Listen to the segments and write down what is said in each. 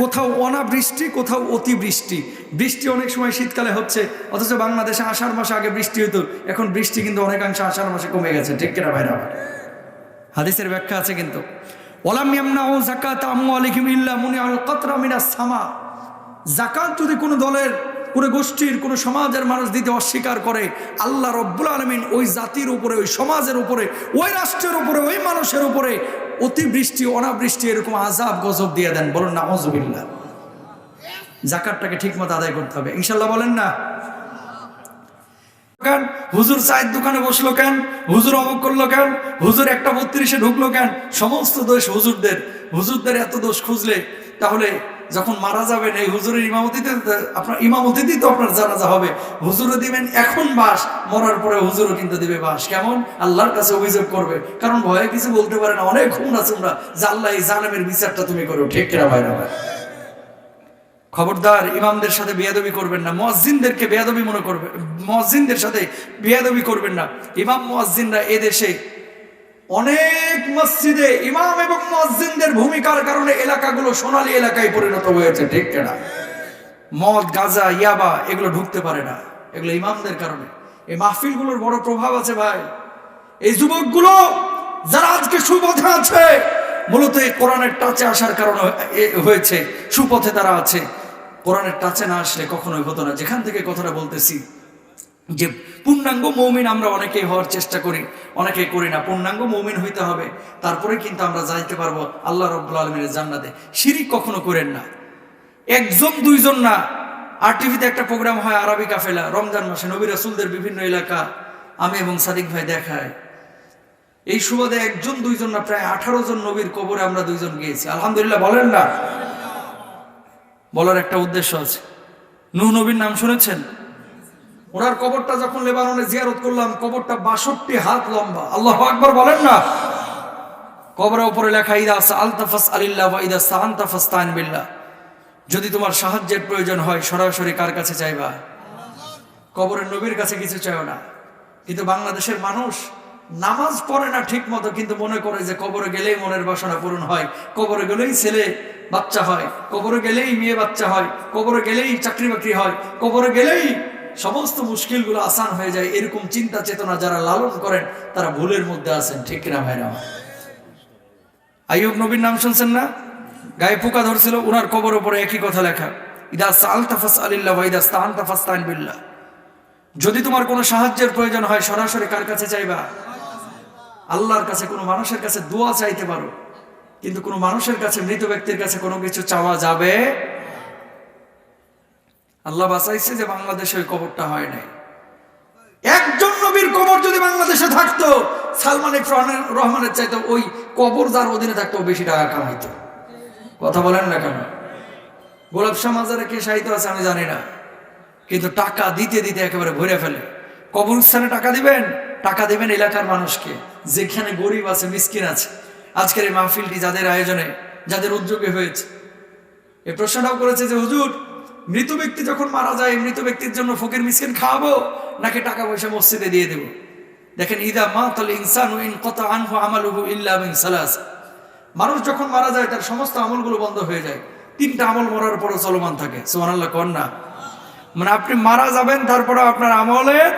কোথাও অনাবৃষ্টি, কোথাও অতিবৃষ্টি। বৃষ্টি অনেক সময় শীতকালে হচ্ছে, অথচ বাংলাদেশে আষাঢ় মাসে আগে বৃষ্টি হতো এখন বৃষ্টি কিন্তু অনেকাংশে আষাঢ় মাসে কমে গেছে, ঠিক কিনা ভাইরা? হাদিসের ব্যাখ্যা আছে কিন্তু। ইল্লা মিনাস সামা। জাকাত যদি কোনো দলের, কোনো গোষ্ঠীর, কোনো সমাজের মানুষ দিতে অস্বীকার করে, আল্লাহ রব্বুল আলমিন ওই জাতির উপরে, ওই সমাজের উপরে, ওই রাষ্ট্রের উপরে, ওই মানুষের উপরে অতিবৃষ্টি, অনাবৃষ্টি এরকম আজাব গজব দিয়ে দেন। বলুন না হজবিল্লা জাকাতটাকে ঠিক মতো আদায় করতে হবে। ইনশাল্লাহ বলেন না? কেন? হুজুর চায়ের দোকানে বসল কেন? হুজুর অমুক করল কেন? হুজুর একটা বত্রিশে ঢুকলো কেন? সমস্ত দোষ হুজুরদের। হুজুরদের এত দোষ খুঁজলে তাহলে যখন মারা যাবেন, এই হুজুরের ইমামতিতে আপনার ইমামতিতেই তো আপনার জানাজা হবে। হুজুরও দিবেন, এখন বাস, মরার পরে হুজুরও কিন্তু দিবে বাস। কেমন? আল্লাহর কাছে অভিযোগ করবে। কারণ ভয়ে কিছু বলতে পারে না। অনেক খুন আছে তোমরা। যে এই জালেমের বিচারটা তুমি করো। ঠিক কেনা ভাই না ভাই? খবরদার, ইমামদের সাথে বেয়াদবি করবেন না। মুয়াজ্জিনদেরকে বেয়াদবি মনে করবে মুয়াজ্জিনদের সাথে বেয়াদবি করবেন না। ইমাম মুয়াজ্জিনরা এদেশে অনেক মসজিদে ইমাম এবং মসজিদদের ভূমিকার কারণে এলাকাগুলো সোনালী এলাকায় পরিণত হয়েছে, ঠিক কেনা মদ, গাঁজা, ইয়াবা, এগুলো ঢুকতে পারে না। এগুলো ইমামদের কারণে। এই মাহফিলগুলোর বড় প্রভাব আছে ভাই। এই যুবকগুলো যারা আজকে সুপথে আছে, মূলত এই কোরআনের টাচে আসার কারণে হয়েছে, সুপথে তারা আছে। কোরআনের টাচে না আসলে কখনোই হতো না। যেখান থেকে কথাটা বলতেছি যে পূর্ণাঙ্গ মৌমিন আমরা অনেকেই হওয়ার চেষ্টা করি, অনেকেই করি না। পূর্ণাঙ্গ মৌমিন হইতে হবে। তারপরে কিন্তু আমরা যাইতে পারব আল্লাহ রব্বুল আলমিনের জান্নাতে। শিরিক কখনো করেন না। একজন, দুইজন না। আর টিভিতে একটা প্রোগ্রাম হয় আরবি কাফেলা। রমজান মাসে নবী রাসুলদের বিভিন্ন এলাকা আমি এবং সাদিক ভাই দেখায়। এই সুবাদে একজন, দুইজন না, প্রায় আঠারো জন নবীর কবরে আমরা দুইজন গিয়েছি। আলহামদুলিল্লাহ, বলেন না। বলার একটা উদ্দেশ্য আছে। নূহ নবীর নাম শুনেছেন? ওনার কবরটা যখন লেবাননে জিয়ারত করলাম, কবরটা বাষট্টি হাত লম্বা। আল্লাহ আকবর বলেন না? কবরের উপরে লেখা, ইদা আলতাফাস আলিল্লাহ বা ইদা সাহান্তাফাস বিল্লাহ। যদি তোমার সাহায্যের প্রয়োজন হয়, সরাসরি কার কাছে চাইবা? কবরের নবীর কাছে কিছু চাইও না। কিন্তু বাংলাদেশের মানুষ নামাজ পড়ে না ঠিক মতো কিন্তু মনে করে যে কবরে গেলেই মনের বাসনা পূরণ হয়। কবরে গেলেই ছেলে বাচ্চা হয়, কবরে গেলেই মেয়ে বাচ্চা হয়, কবরে গেলেই চাকরি বাকরি হয়, কবরে গেলেই সমস্ত মুশকিলগুলো আসান হয়ে যায়, এরকম চিন্তা চেতনা যারা লালন করেন, তারা ভুলের মধ্যে আছেন, ঠিক কিনা ভাইরা? আইয়ুব নবীর নাম শুনছেন না? গায়ে পোকা ধরছিল ওনার কবর উপরে একই কথা লেখা, ইদা সাল তাফাস আলিল্লাহ ওয়া ইদা স্তাহান তাফাস তাইন যদি তোমার কোনো সাহায্যের প্রয়োজন হয়, সরাসরি কার কাছে চাইবা? আল্লাহর কাছে, কোনো মানুষের কাছে দোয়া চাইতে পারো, কিন্তু কোনো মানুষের কাছে, মৃত ব্যক্তির কাছে কোনো কিছু চাওয়া যাবে আল্লাহ বাঁচাইছে যে বাংলাদেশে ওই কবরটা হয় নাই। একজন নবীর কবর যদি বাংলাদেশে থাকতো, সালমান রহমানের- চাইতো ওই কবর যার অধীনে থাকতো বেশি টাকা কামাইতো। কথা বলেন না কেন? গোলাপ শাহ মাজারে কে সাহিত্য আছে আমি জানি না। কিন্তু টাকা দিতে দিতে একেবারে ভরে ফেলে। কবরস্থানে টাকা দিবেন? টাকা দিবেন এলাকার মানুষকে। যেখানে গরিব আছে, মিসকিন আছে। আজকের এই মাহফিলটি যাদের আয়োজনে, যাদের উদ্যোগে হয়েছে। এই প্রশ্নটাও করেছে যে, হুজুর মৃত ব্যক্তি যখন মারা যায়, মৃত ব্যক্তির জন্য ফকির মিসকিন খাওয়াবো, নাকি টাকা পয়সা মসজিদে দিয়ে দেবো? দেখেন, ইদা মা তাহলে ইনসান ইন কত আনহু আমালুহু সালাস। মানুষ যখন মারা যায়, তার সমস্ত আমলগুলো বন্ধ হয়ে যায়। তিনটা আমল মরার পরও চলমান থাকে। সুবহানাল্লাহ, কন না? মানে আপনি মারা যাবেন তারপরে আপনার আমলের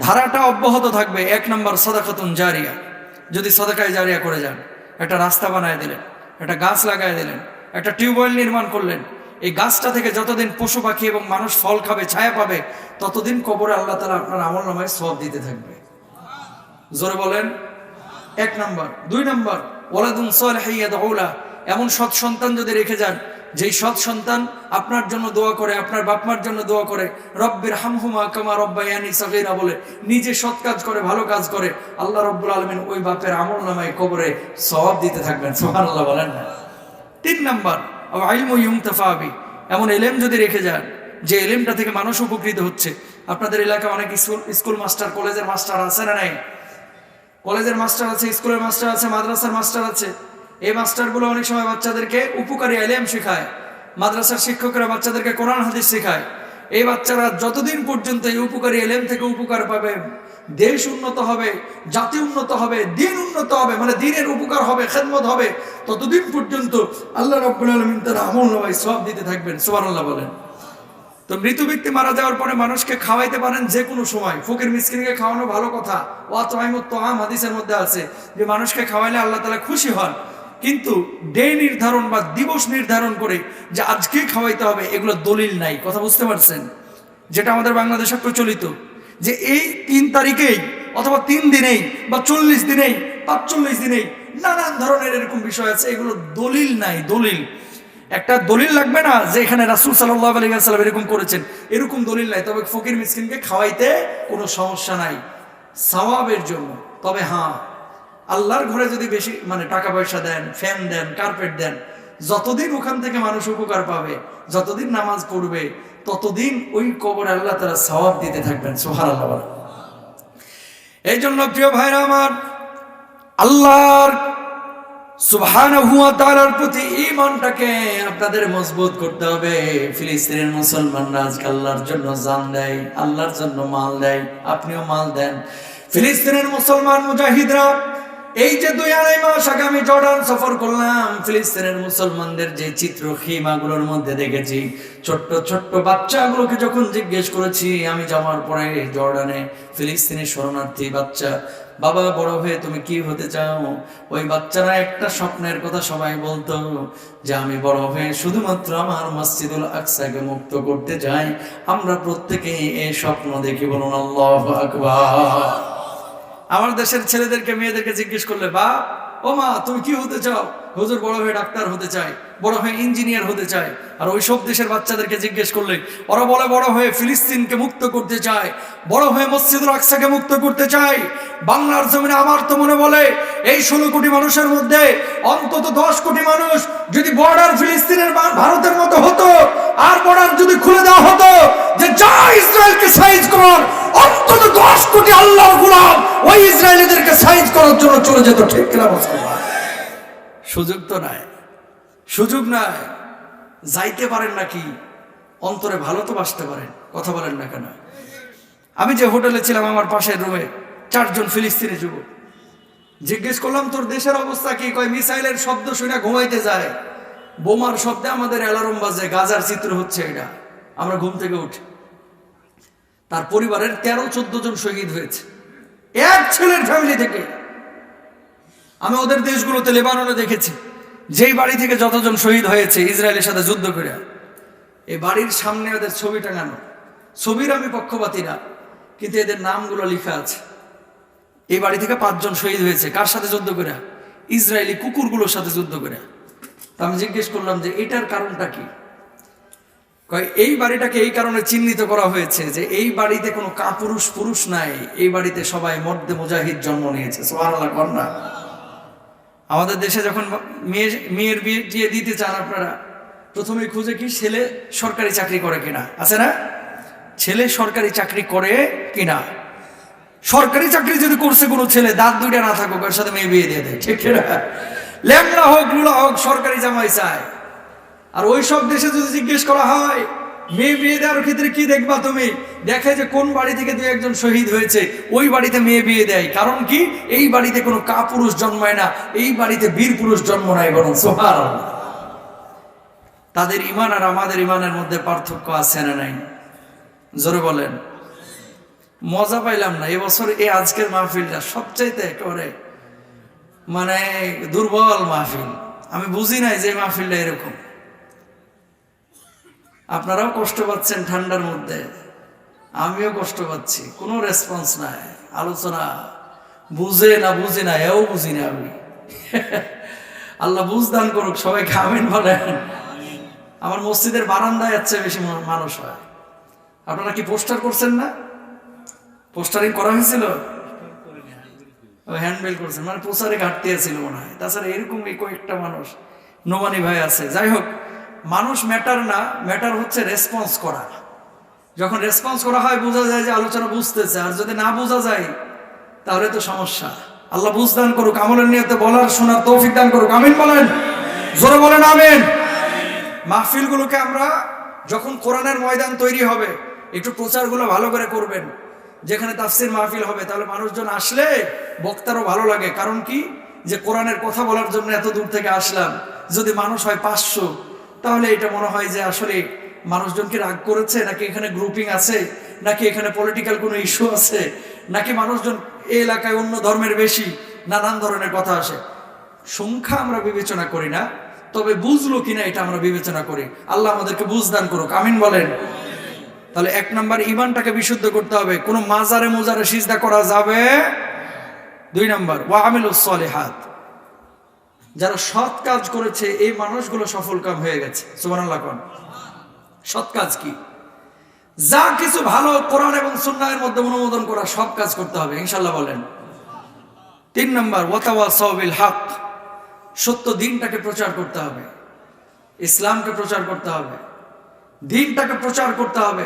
ধারাটা অব্যাহত থাকবে। এক নম্বর, সদাকাতুন জারিয়া। যদি সদাকায় জারিয়া করে যান, একটা রাস্তা বানায় দিলেন, একটা গাছ লাগায় দিলেন, একটা টিউবওয়েল নির্মাণ করলেন এই গাছটা থেকে যতদিন পশু পাখি এবং মানুষ ফল খাবে, ছায়া পাবে, ততদিন কবরে আল্লাহ তালা আপনার আমল নামায় সব দিতে থাকবে। জোরে বলেন। এক নম্বর। দুই নম্বর। ওলাদুন সালেহাইয়াদৌলা এমন সৎ সন্তান যদি রেখে যান, যেই সৎ সন্তান আপনার জন্য দোয়া করে, আপনার বাপমার জন্য দোয়া করে, রব্বের হামহুমা কামা রব্বায়ানি সগীরা বলে, নিজে সৎ কাজ করে, ভালো কাজ করে, আল্লাহ রব্বুল আলমিন ওই বাপের আমল নামায় কবরে সব দিতে থাকবেন। সোহান আল্লাহ বলেন না। তিন নম্বর। আইলমু ইউমতাফাবি এমন এলেম যদি রেখে যান, যে এলেমটা থেকে মানুষ উপকৃত হচ্ছে, আপনাদের এলাকায় অনেক স্কুল স্কুল মাস্টার, কলেজের মাস্টার আছে না নাই? কলেজের মাস্টার আছে, স্কুলের মাস্টার আছে, মাদ্রাসার মাস্টার আছে। এই মাস্টারগুলো অনেক সময় বাচ্চাদেরকে উপকারী এলেম শেখায়। মাদ্রাসার শিক্ষকরা বাচ্চাদেরকে কোরআন, হাদিস শেখায়। এই বাচ্চারা যতদিন পর্যন্ত এই উপকারী এলেম থেকে উপকার পাবে দেশ উন্নত হবে, জাতি উন্নত হবে, দিন উন্নত হবে মানে দিনের উপকার হবে, খেদমত হবে, ততদিন পর্যন্ত আল্লাহ রব্বুল আলমিন তারা আমল নবাই সব দিতে থাকবেন। সোহান আল্লাহ বলেন। তো মৃত ব্যক্তি মারা যাওয়ার পরে মানুষকে খাওয়াইতে পারেন যে কোনো সময়। ফকির মিসকিনকে খাওয়ানো ভালো কথা। ও তো আম হাদিসের মধ্যে আছে যে, মানুষকে খাওয়াইলে আল্লাহ তালা খুশি হন। কিন্তু ডে নির্ধারণ বা দিবস নির্ধারণ করে যে আজকে খাওয়াইতে হবে, এগুলো দলিল নাই। কথা বুঝতে পারছেন? যেটা আমাদের বাংলাদেশে প্রচলিত। যে এই তিন তারিখেই অথবা তিন দিনেই বা চল্লিশ দিনেই, পাঁচচল্লিশ দিনেই নানান ধরনের এরকম বিষয় আছে, এগুলো দলিল নাই, দলিল। একটা দলিল লাগবে না যে এখানে রাসুল সাল্লাহ আলী সাল্লাম এরকম করেছেন। এরকম দলিল নাই, তবে ফকির মিসকিনকে খাওয়াইতে কোনো সমস্যা নাই, সওয়াবের জন্য। তবে হ্যাঁ আল্লাহর ঘরে যদি বেশি মানে টাকা পয়সা দেন, ফ্যান দেন, কার্পেট দেন, যতদিন ওখান থেকে মানুষ উপকার পাবে, যতদিন নামাজ পড়বে ততদিন ওই কবর আল্লাহ তারা সওয়াব দিতে থাকবেন সোহার আল্লাহ এই জন্য প্রিয় ভাইরা আমার, আল্লাহর সুবহান হুয়া তাআলার প্রতি ঈমানটাকে আপনাদের মজবুত করতে হবে। ফিলিস্তিনের মুসলমানরা আজকে আল্লাহর জন্য জান দেয়, আল্লাহর জন্য মাল দেয়, আপনিও মাল দেন। ফিলিস্তিনের মুসলমান মুজাহিদরা এই যে দুই আড়াই মাস আগে আমি জর্ডান সফর করলাম, ফিলিস্তিনের মুসলমানদের যে চিত্র খিমাগুলোর মধ্যে দেখেছি, ছোট্ট ছোট্ট বাচ্চাগুলোকে যখন জিজ্ঞেস করেছি, আমি যাওয়ার পরে জর্ডানে ফিলিস্তিনের শরণার্থী বাচ্চা, বাবা বড় হয়ে তুমি কি হতে চাও? ওই বাচ্চারা একটা স্বপ্নের কথা সবাই বলতো, যে আমি বড় হয়ে শুধুমাত্র আমার মসজিদুল আকসাকে মুক্ত করতে চাই। আমরা প্রত্যেকেই এই স্বপ্ন দেখি বলুন, আল্লাহ আকবার। আমার দেশের ছেলেদেরকে, মেয়েদেরকে জিজ্ঞেস করলে বা ও মা তুমি কি হতে চাও? হুজুর বড় হয়ে ডাক্তার হতে চায়। বড় হয়ে ইঞ্জিনিয়ার হতে চায়। আর ওই সব দেশের বাচ্চাদেরকে জিজ্ঞেস করলে, ওরা বলে বড় হয়ে ফিলিস্তিনকে মুক্ত করতে চায়, বড় হয়ে মসজিদুল আকসাকে মুক্ত করতে চায়। বাংলার জমিনে আমার তো মনে বলে, এই ষোলো কোটি মানুষের মধ্যে অন্তত দশ কোটি মানুষ যদি বর্ডার ফিলিস্তিনের ভারতের মতো হতো, আর বর্ডার যদি খুলে দেওয়া হতো, যে যা ইসরায়েলকে সাইজ কর অন্তত দশ কোটি আল্লাহর গোলাম, ওই ইসরায়েলিদেরকে সাইজ করার জন্য চলে যেত, ঠিক কিনা সুযোগ তো নাই। সুযোগ নাই যাইতে পারেন নাকি? অন্তরে ভালো তো বাসতে পারেন। কথা বলেন না কেন? আমি যে হোটেলে ছিলাম আমার পাশের রুমে, চারজন ফিলিস্তিনি যুবক। জিজ্ঞেস করলাম, তোর দেশের অবস্থা কি? কয়, মিসাইলের শব্দ শুনে ঘুমাইতে যায়। বোমার শব্দে আমাদের অ্যালার্ম বাজে, গাজার চিত্র হচ্ছে এটা। আমরা ঘুম থেকে উঠি। তার পরিবারের তেরো, চোদ্দ জন শহীদ হয়েছে। এক ছেলের ফ্যামিলি থেকে। আমি ওদের দেশগুলোতে লেবাননে দেখেছি। যেই বাড়ি থেকে যতজন শহীদ হয়েছে ইসরায়েলের সাথে যুদ্ধ করে, এই বাড়ির সামনে ওদের ছবি টাঙানো। ছবির আমি পক্ষপাতি না কিন্তু এদের নামগুলো লেখা আছে। এই বাড়ি থেকে পাঁচজন শহীদ হয়েছে। কার সাথে যুদ্ধ করে? ইসরায়েলি কুকুরগুলোর সাথে যুদ্ধ করে। তা আমি জিজ্ঞেস করলাম যে, এটার কারণটা কি? এই বাড়িটাকে এই কারণে চিহ্নিত করা হয়েছে যে, এই বাড়িতে কোনো কাপুরুষ পুরুষ নাই। এই বাড়িতে সবাই মর্দে মুজাহিদ জন্ম নিয়েছে। সোহানাল্লাহ কন্যা আমাদের দেশে যখন মেয়ে, মেয়ের বিয়ে দিয়ে দিতে চান আপনারা, প্রথমে খুঁজে কি ছেলে সরকারি চাকরি করে কিনা? আছে না? ছেলে সরকারি চাকরি করে কিনা? সরকারি চাকরি যদি করছে কোনো ছেলে, দাঁত দুইটা না থাকুক, ওর সাথে মেয়ে বিয়ে দিয়ে দেয়, ঠিক কিনা? ল্যাংলা হোক লুলা হোক, সরকারি জামাই চায়। আর ওই সব দেশে যদি জিজ্ঞেস করা হয় মেয়ে বিয়ে দেওয়ার ক্ষেত্রে কি দেখবা তুমি? দেখে যে কোন বাড়ি থেকে দু একজন শহীদ হয়েছে, ওই বাড়িতে মেয়ে বিয়ে দেয়। কারণ কি? এই বাড়িতে কোনো কাপুরুষ জন্মায় না, এই বাড়িতে বীর পুরুষ জন্ম নেয় বরং সোহার তাদের ইমান আর আমাদের ইমানের মধ্যে পার্থক্য আছে না নাই? জোরে বলেন। মজা পাইলাম না, এবছর এই আজকের মাহফিলটা সবচাইতে একেবারে মানে দুর্বল মাহফিল। আমি বুঝি নাই যে মাহফিলটা এরকম। আপনারাও কষ্ট পাচ্ছেন ঠান্ডার মধ্যে। আমিও কষ্ট পাচ্ছি। কোনো রেসপন্স নাই। আলোচনা বুঝে না বুঝে না, এও বুঝি না আমি। আল্লাহ বুঝ দান করুক সবাই খাবেন বলেন। আমার মসজিদের বারান্দায় যাচ্ছে বেশি মানুষ হয়। আপনারা কি পোস্টার করছেন না? পোস্টারিং করা হয়েছিল? হ্যান্ডবেল করছেন। মানে প্রচারে ঘাটতি ছিল মনে হয়। তাছাড়া এরকম কয়েকটা মানুষ। নোমানি ভাই আছে। যাই হোক মানুষ ম্যাটার না ম্যাটার হচ্ছে রেসপন্স করা। যখন রেসপন্স করা হয়, বোঝা যায় যে আলোচনা বুঝতেছে। আর যদি না বোঝা যায়, তাহলে তো সমস্যা। আল্লাহ বুঝদান করুক, আমলের নিয়তে বলার, শোনার তৌফিক দান করুক। আমিন বলেন? জোরে বলেন, আমিন। মাহফিলগুলোকে আমরা যখন কোরআনের ময়দান তৈরি হবে, একটু প্রচারগুলো ভালো করে করবেন। যেখানে তাফসির মাহফিল হবে, তাহলে মানুষজন আসলে বক্তারও ভালো লাগে। কারণ কি? যে কোরআনের কথা বলার জন্য এত দূর থেকে আসলাম। যদি মানুষ হয় পাঁচশো তাহলে এটা মনে হয় যে আসলে মানুষজনকে রাগ করেছে? নাকি এখানে গ্রুপিং আছে? নাকি এখানে পলিটিক্যাল কোনো ইস্যু আছে? নাকি মানুষজন এই এলাকায় অন্য ধর্মের বেশি? নানান ধরনের কথা আসে। সংখ্যা আমরা বিবেচনা করি না, তবে বুঝলো কিনা এটা আমরা বিবেচনা করি। আল্লাহ আমাদেরকে বুঝদান করুক। আমিন বলেন। তাহলে এক নম্বর ইমানটাকে বিশুদ্ধ করতে হবে। কোনো মাজারে মোজারে সিজদা করা যাবে? দুই নম্বর ওয়ামিল সলেহাত। যারা সৎ কাজ করেছে, এই মানুষগুলো সফল কাম হয়ে গেছে। সুবহানাল্লাহ সৎ কাজ কি? যা কিছু ভালো কোরআন এবং সুন্নাহের মধ্যে অনুমোদন করা, সব কাজ করতে হবে ইনশাল্লাহ বলেন। তিন নম্বর ওয়াতাওয়া সবিল হক। সত্য দিনটাকে প্রচার করতে হবে। ইসলামকে প্রচার করতে হবে। দিনটাকে প্রচার করতে হবে।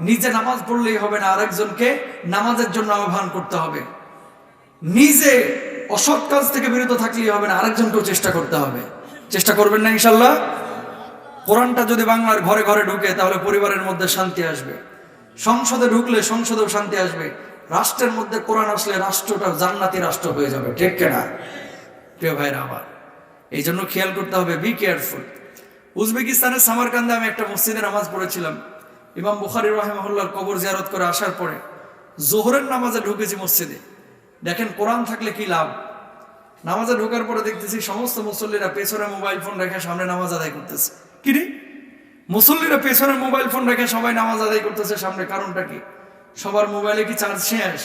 নিজে নামাজ পড়লেই হবে না, আরেকজনকে নামাজের জন্য আহ্বান করতে হবে। নিজে অসৎ কাজ থেকে বিরত থাকলেই হবে না, আরেকজনকেও চেষ্টা করতে হবে। চেষ্টা করবেন না ইনশাল্লাহ কোরআনটা যদি বাংলার ঘরে ঘরে ঢুকে, তাহলে পরিবারের মধ্যে শান্তি আসবে। সংসদে ঢুকলে সংসদেও শান্তি আসবে। রাষ্ট্রের মধ্যে কোরআন আসলে রাষ্ট্রটা জান্নাতি রাষ্ট্র হয়ে যাবে, ঠিক কেনা? প্রিয় ভাইরা আমার, এই জন্য খেয়াল করতে হবে বি কেয়ারফুল উজবেকিস্তানের সামারকান্দে আমি একটা মসজিদে নামাজ পড়েছিলাম। ইমাম বুখারি রহেমহল্লার কবর জিয়ারত করে আসার পরে, জোহরের নামাজে ঢুকেছি মসজিদে। দেখেন, কোরআন থাকলে কি লাভ? নামাজে ঢোকার পরে দেখতেছি সমস্ত মুসল্লিরা পেছনে মোবাইল ফোন রেখে সামনে নামাজ আদায় করতেছে। কি রে? মুসল্লিরা পেছনে মোবাইল ফোন রেখে সবাই নামাজ আদায় করতেছে, সামনে কারণটা কি? সবার মোবাইলে কি চার্জ শেষ?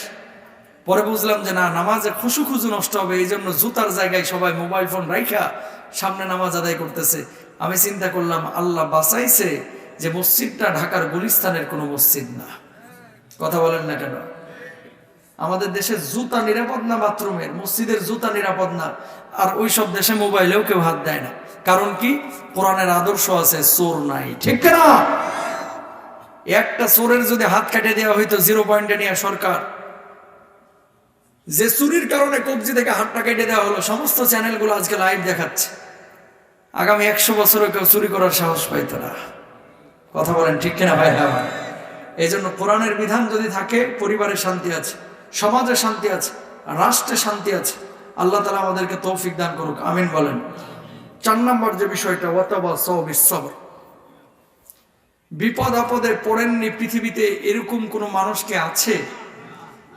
পরে বুঝলাম যে না, নামাজে খুশু খুজু নষ্ট হবে, এই জন্য জুতার জায়গায় সবাই মোবাইল ফোন রাইখা সামনে নামাজ আদায় করতেছে। আমি চিন্তা করলাম, আল্লাহ বাঁচাইছে যে মসজিদটা ঢাকার গুলিস্তানের কোনো মসজিদ না। কথা বলেন না কেন? আমাদের দেশে জুতা নিরাপদ না বাথরুমের? মসজিদের জুতা নিরাপদ না। আর ওই সব দেশে মোবাইলেও কেউ হাত দেয় না। কারণ কি? কোরআনের আদর্শ আছে, চোর নাই। ঠিক না একটা চোরের যদি হাত কাটে দেওয়া হইতো, জিরো পয়েন্টে নিয়ে সরকার। যে চুরির কারণে কবজি থেকে হাতটা কেটে দেওয়া হলো, সমস্ত চ্যানেলগুলো আজকে লাইভ দেখাচ্ছে। আগামী একশো বছরে কেউ চুরি করার সাহস পাইতো না। কথা বলেন, ঠিক কিনা ভাই? হ্যাঁ ভাই। এই জন্য কোরআনের বিধান যদি থাকে পরিবারে শান্তি আছে। সমাজে শান্তি আছে, রাষ্ট্রে শান্তি আছে, আল্লাহ তালা আমাদেরকে তৌফিক দান করুক, আমিন বলেন। চার নম্বর যে বিষয়টা, ওয়াতাবা সবর। বিপদ আপদে পড়েননি পৃথিবীতে এরকম কোনো মানুষকে আছে?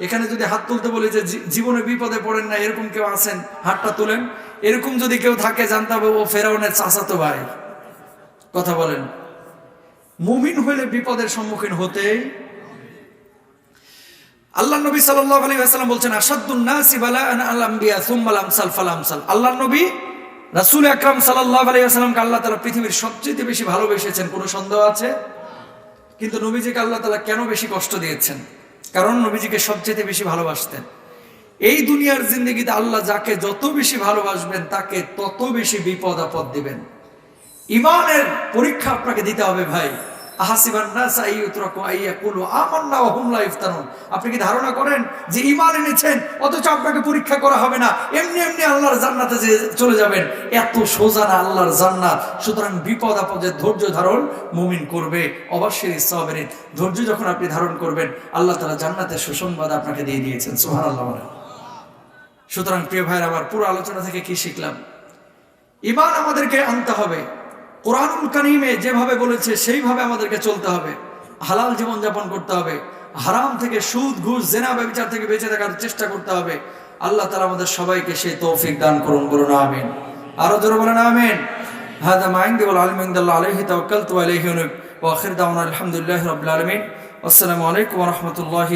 এখানে যদি হাত তুলতে বলি যে জীবনে বিপদে পড়েন না, এরকম কেউ আছেন? হাতটা তুলেন। এরকম যদি কেউ থাকে, জানতে হবে ও ফেরাউনের চাচাতো ভাই। কথা বলেন। মুমিন হইলে বিপদের সম্মুখীন হতে বালাআন আল আমবিয়া সুম্মাল আমসাল ফাল আমসাল। আল্লাহ নবী রাসূল আকরাম সাল্লাল্লাহু আলাইহি ওয়াসাল্লামকে আল্লাহ তাআলা পৃথিবীর সবচেয়ে বেশি ভালোবেসেছেন, কোনো সন্দেহ আছে? কিন্তু নবীজিকে আল্লাহ তালা কেন বেশি কষ্ট দিয়েছেন? কারণ নবীজিকে সবচেয়ে বেশি ভালোবাসতেন। এই দুনিয়ার জিন্দগিতে আল্লাহ যাকে যত বেশি ভালোবাসবেন, তাকে তত বেশি বিপদ আপদ দিবেন। ইমানের পরীক্ষা আপনাকে দিতে হবে ভাই। আপনি কি ধারণা করেন যে ঈমান এনেছেন, অথচ আপনাকে পরীক্ষা করা হবে না? এমনি এমনি আল্লাহর জান্নাতে যে চলে যাবেন, এত সোজা না আল্লাহর জান্নাত। সুতরাং বিপদ ধৈর্য ধারণ মুমিন করবে, অবশ্যই সাবেরিন ধৈর্য যখন আপনি ধারণ করবেন, আল্লাহ তাআলা জান্নাতের সুসংবাদ আপনাকে দিয়ে দিয়েছেন। সুবহানাল্লাহ বলেন। সুতরাং প্রিয় ভাইয়ের আবার পুরো আলোচনা থেকে কি শিখলাম? ইমান আমাদেরকে আনতে হবে। কোরআনুল কানিমে যেভাবে বলেছে সেইভাবে আমাদেরকে চলতে হবে হালাল জীবন যাপন করতে হবে হারাম থেকে সুদ ঘুষ জেনা ব্যবচার থেকে বেঁচে থাকার চেষ্টা করতে হবে আল্লাহ তালা আমাদের সবাইকে সেই তৌফিক দান করুন বলুন আমিন আরো জোরে বলেন আমিন هذا ما عندي والعلم عند الله عليه توكلت وعليه أنب وآخر دعوانا الحمد لله رب العالمين والسلام عليكم ورحمة الله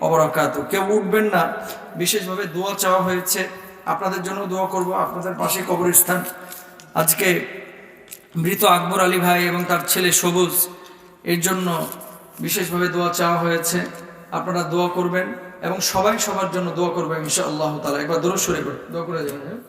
وبركاته কেউ উঠবেন না বিশেষভাবে দোয়া চাওয়া হয়েছে আপনাদের জন্য দোয়া করব আপনাদের পাশে কবরস্থান আজকে মৃত আকবর আলী ভাই এবং তার ছেলে সবুজ, এর জন্য বিশেষভাবে দোয়া চাওয়া হয়েছে আপনারা দোয়া করবেন এবং সবাই সবার জন্য দোয়া করবেন ইনশাআল্লাহ তালা একবার দূর সরে দোয়া করে যাবেন হ্যাঁ?